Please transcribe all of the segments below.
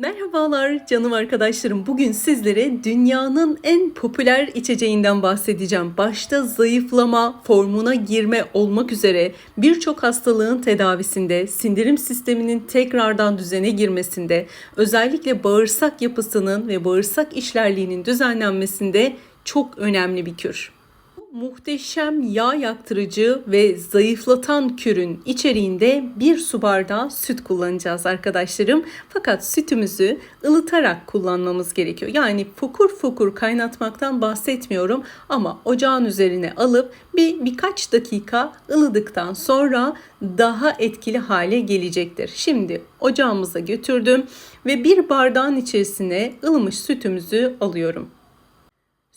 Merhabalar canım arkadaşlarım. Bugün sizlere dünyanın en popüler içeceğinden bahsedeceğim. Başta zayıflama, formuna girme olmak üzere birçok hastalığın tedavisinde, sindirim sisteminin tekrardan düzene girmesinde, özellikle bağırsak yapısının ve bağırsak işlerliğinin düzenlenmesinde çok önemli bir kür muhteşem yağ yaktırıcı ve zayıflatan kürün içeriğinde bir su bardağı süt kullanacağız arkadaşlarım. Fakat sütümüzü ılıtarak kullanmamız gerekiyor. Yani fokur fokur kaynatmaktan bahsetmiyorum ama ocağın üzerine alıp bir birkaç dakika ılıdıktan sonra daha etkili hale gelecektir. Şimdi ocağımıza götürdüm ve bir bardağın içerisine ılımış sütümüzü alıyorum.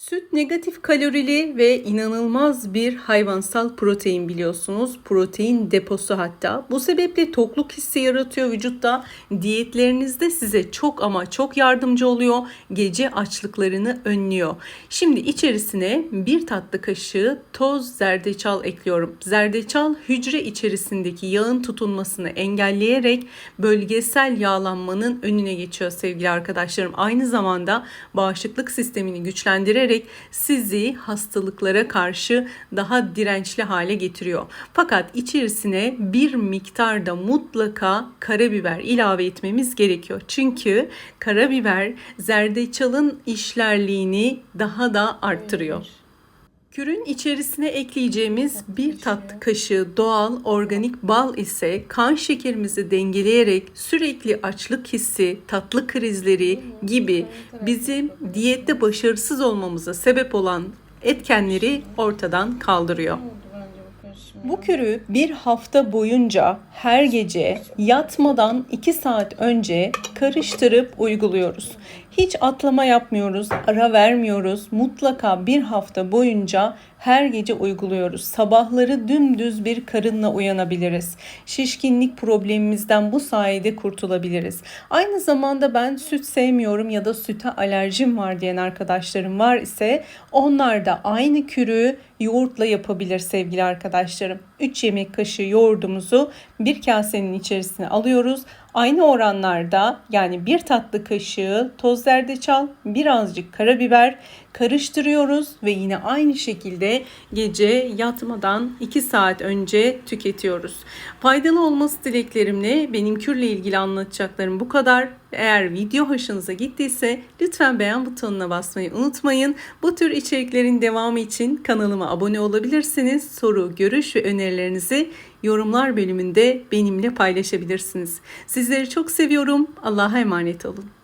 Süt negatif kalorili ve inanılmaz bir hayvansal protein biliyorsunuz. Protein deposu hatta. Bu sebeple tokluk hissi yaratıyor vücutta. Diyetlerinizde size çok ama çok yardımcı oluyor. Gece açlıklarını önlüyor. Şimdi içerisine bir tatlı kaşığı toz zerdeçal ekliyorum. Zerdeçal hücre içerisindeki yağın tutunmasını engelleyerek bölgesel yağlanmanın önüne geçiyor sevgili arkadaşlarım. Aynı zamanda bağışıklık sistemini güçlendirerek ederek sizi hastalıklara karşı daha dirençli hale getiriyor. Fakat içerisine bir miktarda mutlaka karabiber ilave etmemiz gerekiyor. Çünkü karabiber zerdeçalın işlerliğini daha da arttırıyor. Kürün içerisine ekleyeceğimiz bir tatlı kaşığı doğal organik bal ise kan şekerimizi dengeleyerek sürekli açlık hissi, tatlı krizleri gibi bizim diyette başarısız olmamıza sebep olan etkenleri ortadan kaldırıyor. Bu kürü bir hafta boyunca her gece yatmadan 2 saat önce karıştırıp uyguluyoruz. Hiç atlama yapmıyoruz, ara vermiyoruz. Mutlaka bir hafta boyunca her gece uyguluyoruz. Sabahları dümdüz bir karınla uyanabiliriz. Şişkinlik problemimizden bu sayede kurtulabiliriz. Aynı zamanda ben süt sevmiyorum ya da süte alerjim var diyen arkadaşlarım var ise onlar da aynı kürü yoğurtla yapabilir sevgili arkadaşlarım. 3 yemek kaşığı yoğurdumuzu bir kasenin içerisine alıyoruz. Aynı oranlarda yani bir tatlı kaşığı zerdeçal, birazcık karabiber karıştırıyoruz ve yine aynı şekilde gece yatmadan 2 saat önce tüketiyoruz. Faydalı olması dileklerimle benim kürle ilgili anlatacaklarım bu kadar. Eğer video hoşunuza gittiyse lütfen beğen butonuna basmayı unutmayın. Bu tür içeriklerin devamı için kanalıma abone olabilirsiniz. Soru, görüş ve önerilerinizi yorumlar bölümünde benimle paylaşabilirsiniz. Sizleri çok seviyorum. Allah'a emanet olun.